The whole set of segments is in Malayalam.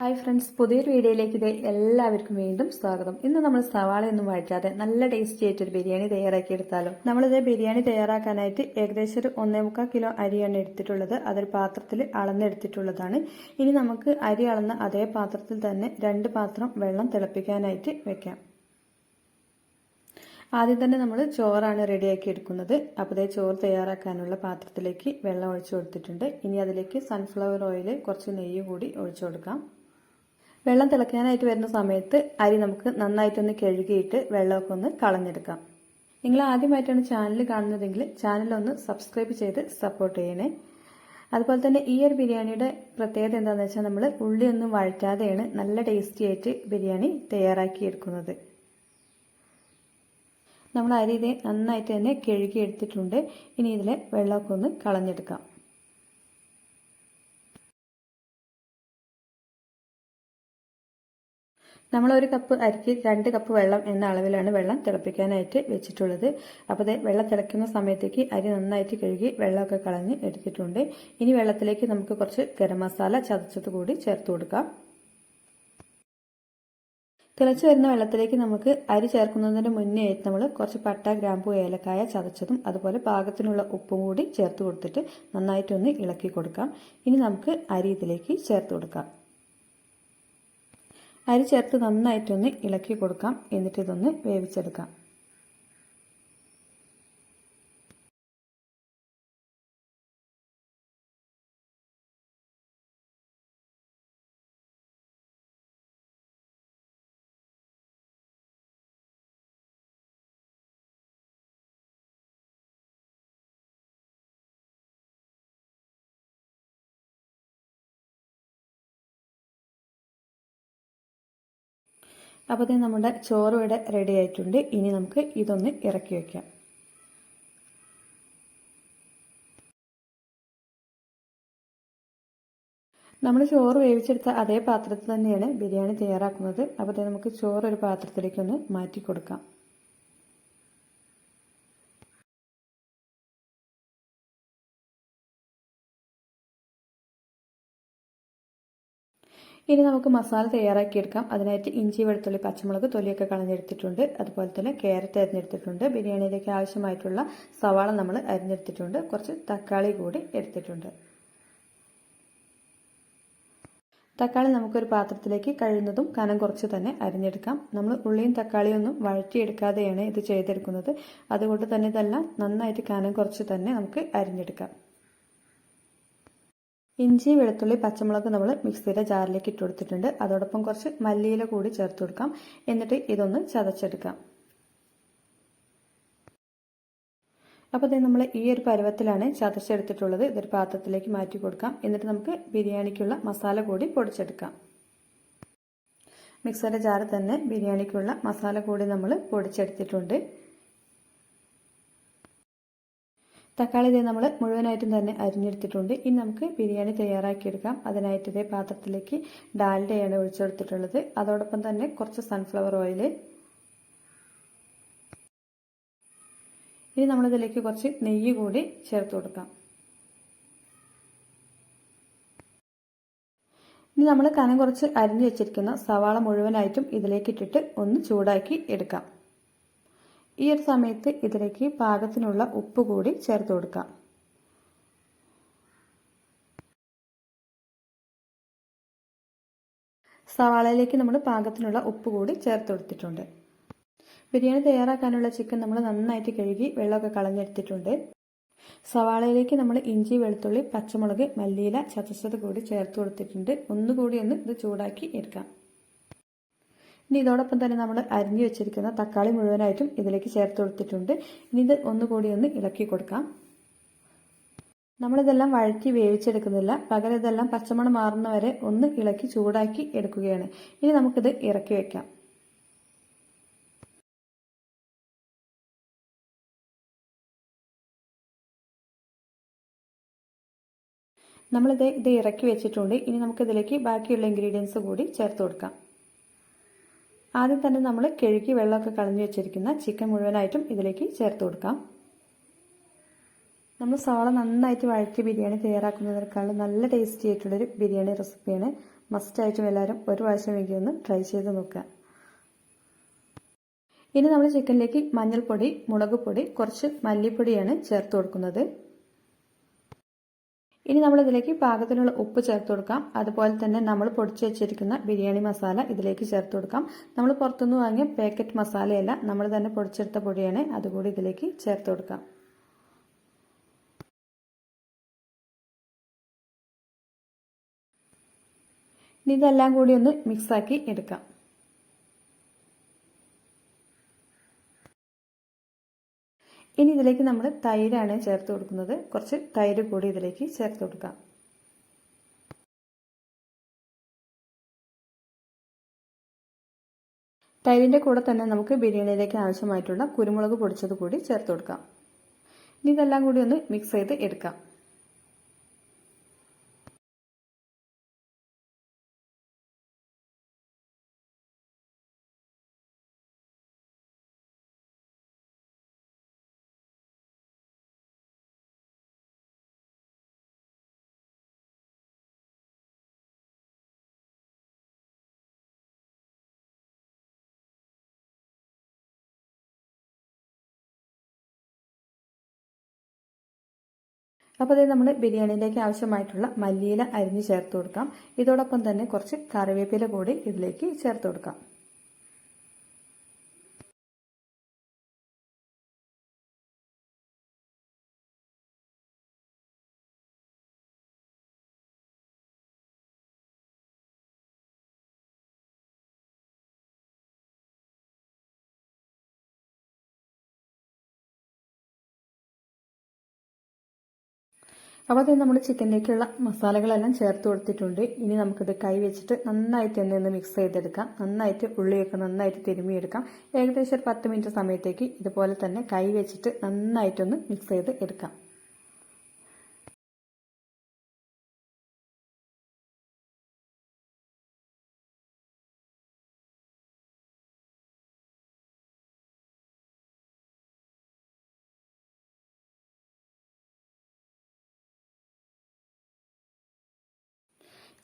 ഹായ് ഫ്രണ്ട്സ് പുതിയൊരു വീഡിയോയിലേക്ക് ഇത് എല്ലാവർക്കും വീണ്ടും സ്വാഗതം. ഇന്ന് നമ്മൾ സവാളയൊന്നും വഴറ്റാതെ നല്ല ടേസ്റ്റി ആയിട്ടൊരു ബിരിയാണി തയ്യാറാക്കി എടുത്താലോ നമ്മളിത് ബിരിയാണി തയ്യാറാക്കാനായിട്ട് ഏകദേശം ഒരു ഒന്നേ മുക്കാൽ കിലോ അരിയാണ് എടുത്തിട്ടുള്ളത്. അതൊരു പാത്രത്തിൽ അളന്നെടുത്തിട്ടുള്ളതാണ്. ഇനി നമുക്ക് അരി അളന്ന അതേ പാത്രത്തിൽ തന്നെ രണ്ട് പാത്രം വെള്ളം തിളപ്പിക്കാനായിട്ട് വെക്കാം. ആദ്യം തന്നെ നമ്മൾ ചോറാണ് റെഡിയാക്കി എടുക്കുന്നത്. അപ്പോൾ ചോറ് തയ്യാറാക്കാനുള്ള പാത്രത്തിലേക്ക് വെള്ളം ഒഴിച്ചു കൊടുത്തിട്ടുണ്ട്. ഇനി അതിലേക്ക് സൺഫ്ലവർ ഓയിൽ കുറച്ച് നെയ്യ് കൂടി ഒഴിച്ചു കൊടുക്കാം. വെള്ളം തിളക്കാനായിട്ട് വരുന്ന സമയത്ത് അരി നമുക്ക് നന്നായിട്ടൊന്ന് കഴുകിയിട്ട് വെള്ളമൊക്കെ ഒന്ന് കളഞ്ഞെടുക്കാം. നിങ്ങൾ ആദ്യമായിട്ടാണ് ചാനൽ കാണുന്നതെങ്കിൽ ചാനലൊന്ന് സബ്സ്ക്രൈബ് ചെയ്ത് സപ്പോർട്ട് ചെയ്യണേ. അതുപോലെ തന്നെ ഈ ഒരു ബിരിയാണിയുടെ പ്രത്യേകത എന്താണെന്ന് വെച്ചാൽ നമ്മൾ ഉള്ളിയൊന്നും വഴറ്റാതെയാണ് നല്ല ടേസ്റ്റി ആയിട്ട് ബിരിയാണി തയ്യാറാക്കി എടുക്കുന്നത്. നമ്മൾ അരി ഇതേ നന്നായിട്ട് തന്നെ കഴുകിയെടുത്തിട്ടുണ്ട്. ഇനി ഇതിലെ വെള്ളമൊക്കെ ഒന്ന് കളഞ്ഞെടുക്കാം. നമ്മൾ ഒരു കപ്പ് അരിക്ക് രണ്ട് കപ്പ് വെള്ളം എന്ന അളവിലാണ് വെള്ളം തിളപ്പിക്കാനായിട്ട് വെച്ചിട്ടുള്ളത്. അപ്പോൾ അത് വെള്ളം തിളയ്ക്കുന്ന സമയത്തേക്ക് അരി നന്നായിട്ട് കഴുകി വെള്ളമൊക്കെ കളഞ്ഞ് എടുത്തിട്ടുണ്ട്. ഇനി വെള്ളത്തിലേക്ക് നമുക്ക് കുറച്ച് ഗരം മസാല ചതച്ചത് കൂടി ചേർത്ത് കൊടുക്കാം. തിളച്ചു വരുന്ന വെള്ളത്തിലേക്ക് നമുക്ക് അരി ചേർക്കുന്നതിന് മുന്നേ നമ്മൾ കുറച്ച് പട്ട ഗ്രാമ്പു ഏലക്കായ ചതച്ചതും അതുപോലെ പാകത്തിനുള്ള ഉപ്പും കൂടി ചേർത്ത് കൊടുത്തിട്ട് നന്നായിട്ടൊന്ന് ഇളക്കി കൊടുക്കാം. ഇനി നമുക്ക് അരി ഇതിലേക്ക് ചേർത്ത് കൊടുക്കാം. അരി ചേർത്ത് നന്നായിട്ടൊന്ന് ഇളക്കി കൊടുക്കാം. എന്നിട്ട് ഇതൊന്ന് വേവിച്ചെടുക്കാം. അപ്പോൾ ഇത് നമ്മുടെ ചോറ് ഇവിടെ റെഡി ആയിട്ടുണ്ട്. ഇനി നമുക്ക് ഇതൊന്ന് ഇറക്കി വയ്ക്കാം നമ്മൾ ചോറ് വേവിച്ചെടുത്ത അതേ പാത്രത്തിൽ തന്നെയാണ് ബിരിയാണി തയ്യാറാക്കുന്നത്. അപ്പോൾ നമുക്ക് ചോറ് ഒരു പാത്രത്തിലേക്കൊന്ന് മാറ്റി കൊടുക്കാം ഇനി നമുക്ക് മസാല തയ്യാറാക്കിയെടുക്കാം. അതിനായിട്ട് ഇഞ്ചി വെളുത്തുള്ളി പച്ചമുളക് തൊലിയൊക്കെ കളഞ്ഞെടുത്തിട്ടുണ്ട്. അതുപോലെ തന്നെ ക്യാരറ്റ് അരിഞ്ഞെടുത്തിട്ടുണ്ട്. ബിരിയാണിയിലേക്ക് ആവശ്യമായിട്ടുള്ള സവാള നമ്മൾ അരിഞ്ഞെടുത്തിട്ടുണ്ട്. കുറച്ച് തക്കാളി കൂടി എടുത്തിട്ടുണ്ട്. തക്കാളി നമുക്കൊരു പാത്രത്തിലേക്ക് കഴിയുന്നതും കനം കുറച്ച് തന്നെ അരിഞ്ഞെടുക്കാം. നമ്മൾ ഉള്ളിയും തക്കാളിയും ഒന്നും വഴറ്റിയെടുക്കാതെയാണ് ഇത് ചെയ്തെടുക്കുന്നത്. അതുകൊണ്ട് തന്നെ ഇതെല്ലാം നന്നായിട്ട് കനം കുറച്ച് തന്നെ നമുക്ക് അരിഞ്ഞെടുക്കാം. ഇഞ്ചി വെളുത്തുള്ളി പച്ചമുളക് നമ്മൾ മിക്സിയുടെ ജാറിലേക്ക് ഇട്ട് കൊടുത്തിട്ടുണ്ട്. അതോടൊപ്പം കുറച്ച് മല്ലിയില കൂടി ചേർത്ത് കൊടുക്കാം. എന്നിട്ട് ഇതൊന്ന് ചതച്ചെടുക്കാം. അപ്പോൾ ഇത് നമ്മൾ ഈ ഒരു പരുവത്തിലാണ് ചതച്ചെടുത്തിട്ടുള്ളത്. ഇതൊരു പാത്രത്തിലേക്ക് മാറ്റി കൊടുക്കാം. എന്നിട്ട് നമുക്ക് ബിരിയാണിക്കുള്ള മസാല കൂടി പൊടിച്ചെടുക്കാം. മിക്സറിന്റെ ജാറിൽ തന്നെ ബിരിയാണിക്കുള്ള മസാല കൂടി നമ്മൾ പൊടിച്ചെടുത്തിട്ടുണ്ട്. തക്കാളി ഇതേ നമ്മൾ മുഴുവനായിട്ടും തന്നെ അരിഞ്ഞെടുത്തിട്ടുണ്ട്. ഇനി നമുക്ക് ബിരിയാണി തയ്യാറാക്കിയെടുക്കാം. അതിനായിട്ട് ഇതേ പാത്രത്തിലേക്ക് ഡാൽഡയാണ് ഒഴിച്ചെടുത്തിട്ടുള്ളത്. അതോടൊപ്പം തന്നെ കുറച്ച് സൺഫ്ലവർ ഓയിൽ ഇനി നമ്മളിതിലേക്ക് കുറച്ച് നെയ്യ് കൂടി ചേർത്ത് കൊടുക്കാം. ഇനി നമ്മൾ കനം കുറച്ച് അരിഞ്ഞു വെച്ചിരിക്കുന്ന സവാള മുഴുവനായിട്ടും ഇതിലേക്ക് ഇട്ടിട്ട് ഒന്ന് ചൂടാക്കി എടുക്കാം. ഈ ഒരു സമയത്ത് ഇതിലേക്ക് പാകത്തിനുള്ള ഉപ്പ് കൂടി ചേർത്ത് കൊടുക്കാം. സവാളയിലേക്ക് നമ്മൾ പാകത്തിനുള്ള ഉപ്പ് കൂടി ചേർത്ത് കൊടുത്തിട്ടുണ്ട്. ബിരിയാണി തയ്യാറാക്കാനുള്ള ചിക്കൻ നമ്മൾ നന്നായിട്ട് കഴുകി വെള്ളമൊക്കെ കളഞ്ഞെടുത്തിട്ടുണ്ട്. സവാളയിലേക്ക് നമ്മൾ ഇഞ്ചി വെളുത്തുള്ളി പച്ചമുളക് മല്ലിയില ചതച്ചത് കൂടി ചേർത്ത് കൊടുത്തിട്ടുണ്ട്. ഒന്നുകൂടി ഒന്ന് ഇത് ചൂടാക്കി എടുക്കാം. ഇനി ഇതോടൊപ്പം തന്നെ നമ്മൾ അരിഞ്ഞു വെച്ചിരിക്കുന്ന തക്കാളി മുഴുവനായിട്ടും ഇതിലേക്ക് ചേർത്ത് കൊടുത്തിട്ടുണ്ട്. ഇനി ഇത് ഒന്നുകൂടി ഒന്ന് ഇളക്കി കൊടുക്കാം. നമ്മളിതെല്ലാം വഴറ്റി വേവിച്ചെടുക്കുന്നില്ല. പകരം ഇതെല്ലാം പച്ചമണം മാറുന്നവരെ ഒന്ന് ഇളക്കി ചൂടാക്കി എടുക്കുകയാണ്. ഇനി നമുക്കിത് ഇറക്കി വെക്കാം. നമ്മളിത് ഇത് ഇറക്കി വെച്ചിട്ടുണ്ട്. ഇനി നമുക്കിതിലേക്ക് ബാക്കിയുള്ള ഇൻഗ്രീഡിയൻസ് കൂടി ചേർത്ത് കൊടുക്കാം. ആദ്യം തന്നെ നമ്മൾ കിഴുകി വെള്ളമൊക്കെ കളഞ്ഞു വെച്ചിരിക്കുന്ന ചിക്കൻ മുഴുവനായിട്ടും ഇതിലേക്ക് ചേർത്ത് കൊടുക്കാം. നമ്മൾ സവാള നന്നായിട്ട് വഴറ്റി ബിരിയാണി തയ്യാറാക്കുന്നതിനേക്കാളും നല്ല ടേസ്റ്റി ആയിട്ടുള്ളൊരു ബിരിയാണി റെസിപ്പിയാണ് മസ്റ്റായിട്ടും എല്ലാവരും ഒരു പ്രാവശ്യമെങ്കിലും ഒന്ന് ട്രൈ ചെയ്ത് നോക്കുക. ഇനി നമ്മൾ ചിക്കനിലേക്ക് മഞ്ഞൾപ്പൊടി മുളക് പൊടി കുറച്ച് മല്ലിപ്പൊടിയാണ് ചേർത്ത് കൊടുക്കുന്നത്. ഇനി നമ്മൾ ഇതിലേക്ക് പാകത്തിനുള്ള ഉപ്പ് ചേർത്ത് കൊടുക്കാം. അതുപോലെ തന്നെ നമ്മൾ പൊടിച്ചു വെച്ചിരിക്കുന്ന ബിരിയാണി മസാല ഇതിലേക്ക് ചേർത്ത് കൊടുക്കാം. നമ്മൾ പുറത്തുനിന്ന് വാങ്ങിയ പാക്കറ്റ് മസാലയല്ല നമ്മൾ തന്നെ പൊടിച്ചെടുത്ത പൊടിയാണ് അതുകൂടി ഇതിലേക്ക് ചേർത്ത് കൊടുക്കാം. ഇനി ഇതെല്ലാം കൂടി ഒന്ന് മിക്സാക്കി എടുക്കാം. ഇനി ഇതിലേക്ക് നമ്മൾ തൈരാണ് ചേർത്ത് കൊടുക്കുന്നത്. കുറച്ച് തൈര് കൂടി ഇതിലേക്ക് ചേർത്ത് കൊടുക്കാം. തൈരിന്റെ കൂടെ തന്നെ നമുക്ക് ബിരിയാണിയിലേക്ക് ആവശ്യമായിട്ടുള്ള കുരുമുളക് പൊടിച്ചത് കൂടി ചേർത്ത് കൊടുക്കാം. ഇനി ഇതെല്ലാം കൂടി ഒന്ന് മിക്സ് ചെയ്ത് എടുക്കാം. അപ്പോൾ അതേ നമ്മൾ ബിരിയാണിയിലേക്ക് ആവശ്യമായിട്ടുള്ള മല്ലിയില അരിഞ്ഞ് ചേർത്ത് കൊടുക്കാം. ഇതോടൊപ്പം തന്നെ കുറച്ച് കറിവേപ്പില കൂടി ഇതിലേക്ക് ചേർത്ത് കൊടുക്കാം. അപ്പോൾ അത് നമ്മൾ ചിക്കനിലേക്കുള്ള മസാലകളെല്ലാം ചേർത്ത് കൊടുത്തിട്ടുണ്ട്. ഇനി നമുക്കിത് കൈ വെച്ചിട്ട് നന്നായിട്ട് തന്നെ ഒന്ന് മിക്സ് ചെയ്തെടുക്കാം. നന്നായിട്ട് ഉള്ളിയൊക്കെ നന്നായിട്ട് തിരുമിയെടുക്കാം ഏകദേശം ഒരു പത്ത് മിനിറ്റ് സമയത്തേക്ക് ഇതുപോലെ തന്നെ കൈ വെച്ചിട്ട് നന്നായിട്ടൊന്ന് മിക്സ് ചെയ്ത് എടുക്കാം.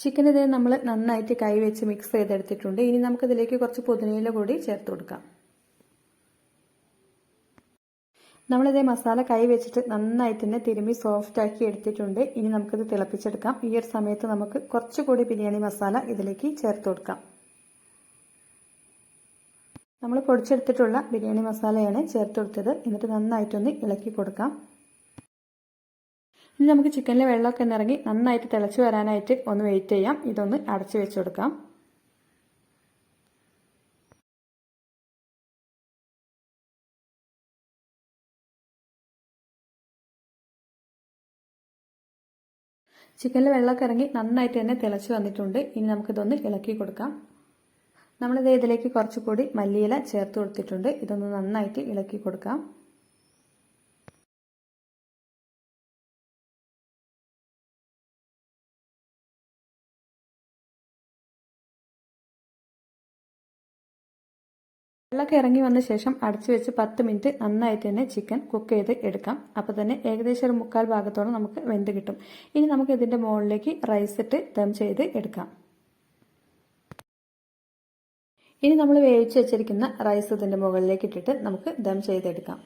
ചിക്കൻ ഇതേ നമ്മൾ നന്നായിട്ട് കൈ വെച്ച് മിക്സ് ചെയ്തെടുത്തിട്ടുണ്ട്. ഇനി നമുക്കിതിലേക്ക് കുറച്ച് പുതിനയില കൂടി ചേർത്ത് കൊടുക്കാം. നമ്മളിതേ മസാല കൈ വെച്ചിട്ട് നന്നായിട്ട് തന്നെ തിരുമ്പി സോഫ്റ്റ് ആക്കി എടുത്തിട്ടുണ്ട്. ഇനി നമുക്കിത് തിളപ്പിച്ചെടുക്കാം. ഈ ഒരു സമയത്ത് നമുക്ക് കുറച്ചുകൂടി ബിരിയാണി മസാല ഇതിലേക്ക് ചേർത്ത് കൊടുക്കാം. നമ്മൾ പൊടിച്ചെടുത്തിട്ടുള്ള ബിരിയാണി മസാലയാണ് ചേർത്ത് കൊടുത്തത്. എന്നിട്ട് നന്നായിട്ടൊന്ന് ഇളക്കി കൊടുക്കാം. ഇനി നമുക്ക് ചിക്കനിലെ വെള്ളമൊക്കെ ഇറങ്ങി നന്നായിട്ട് തിളച്ചു വരാനായിട്ട് ഒന്ന് വെയിറ്റ് ചെയ്യാം. ഇതൊന്ന് അടച്ചു വെച്ച് കൊടുക്കാം. ചിക്കനിൽ വെള്ളമൊക്കെ ഇറങ്ങി നന്നായിട്ട് തന്നെ തിളച്ച് വന്നിട്ടുണ്ട്. ഇനി നമുക്കിതൊന്ന് ഇളക്കി കൊടുക്കാം. നമ്മളിത് ഇതിലേക്ക് കുറച്ചുകൂടി മല്ലിയില ചേർത്ത് കൊടുത്തിട്ടുണ്ട്. ഇതൊന്ന് നന്നായിട്ട് ഇളക്കി കൊടുക്കാം. വെള്ളമൊക്കെ ഇറങ്ങി വന്ന ശേഷം അടച്ചു വെച്ച് പത്ത് മിനിറ്റ് നന്നായിട്ട് തന്നെ ചിക്കൻ കുക്ക് ചെയ്ത് എടുക്കാം. അപ്പോൾ തന്നെ ഏകദേശം ഒരു മുക്കാൽ ഭാഗത്തോളം നമുക്ക് വെന്ത് കിട്ടും. ഇനി നമുക്ക് ഇതിന്റെ മുകളിലേക്ക് റൈസ് ഇട്ട് ദം ചെയ്ത് എടുക്കാം. ഇനി നമ്മൾ വേവിച്ച് വെച്ചിരിക്കുന്ന റൈസ് ഇതിന്റെ മുകളിലേക്ക് ഇട്ടിട്ട് നമുക്ക് ദം ചെയ്തെടുക്കാം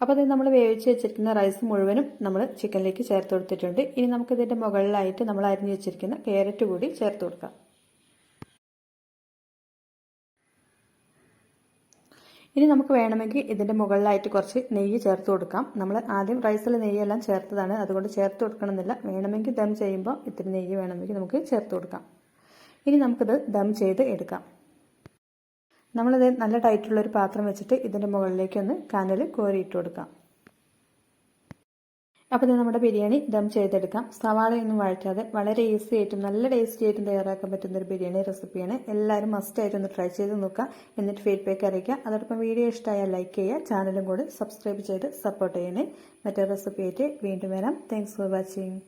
അപ്പോൾ അത് നമ്മൾ വേവിച്ച് വെച്ചിരിക്കുന്ന റൈസ് മുഴുവനും നമ്മൾ ചിക്കനിലേക്ക് ചേർത്ത് കൊടുത്തിട്ടുണ്ട്. ഇനി നമുക്ക് നമുക്കിതിന്റെ മുകളിലായിട്ട് നമ്മൾ അരിഞ്ഞ് വെച്ചിരിക്കുന്ന ക്യാരറ്റ് കൂടി ചേർത്ത് കൊടുക്കാം. ഇനി നമുക്ക് വേണമെങ്കിൽ ഇതിന്റെ മുകളിലായിട്ട് കുറച്ച് നെയ്യ് ചേർത്ത് കൊടുക്കാം. നമ്മൾ ആദ്യം റൈസിൽ നെയ്യെല്ലാം ചേർത്തതാണ്. അതുകൊണ്ട് ചേർത്ത് കൊടുക്കണമെന്നില്ല. വേണമെങ്കിൽ ദം ചെയ്യുമ്പോൾ ഇത്തിരി നെയ്യ് വേണമെങ്കിൽ നമുക്ക് ചേർത്ത് കൊടുക്കാം. ഇനി നമുക്കിത് ദം ചെയ്ത് എടുക്കാം. നമ്മളിത് നല്ല ടൈറ്റുള്ള ഒരു പാത്രം വെച്ചിട്ട് ഇതിന്റെ മുകളിലേക്ക് ഒന്ന് കനൽ കോരിയിട്ട് കൊടുക്കാം. അപ്പോൾ ഇത് നമ്മുടെ ബിരിയാണി ദം ചെയ്തെടുക്കാം. സവാളയൊന്നും വഴറ്റാതെ വളരെ ഈസി ആയിട്ടും നല്ല ടേസ്റ്റി ആയിട്ടും തയ്യാറാക്കാൻ പറ്റുന്ന ഒരു ബിരിയാണി റെസിപ്പിയാണ്. എല്ലാവരും മസ്റ്റ് ആയിട്ട് ഒന്ന് ട്രൈ ചെയ്ത് നോക്കുക. എന്നിട്ട് ഫീഡ്ബാക്ക് അറിയിക്കുക. അതോടൊപ്പം വീഡിയോ ഇഷ്ടമായാൽ ലൈക്ക് ചെയ്യുക. ചാനലും കൂടി സബ്സ്ക്രൈബ് ചെയ്ത് സപ്പോർട്ട് ചെയ്യണേ. മറ്റേ റെസിപ്പി ആയിട്ട് വീണ്ടും വരാം. Thanks for watching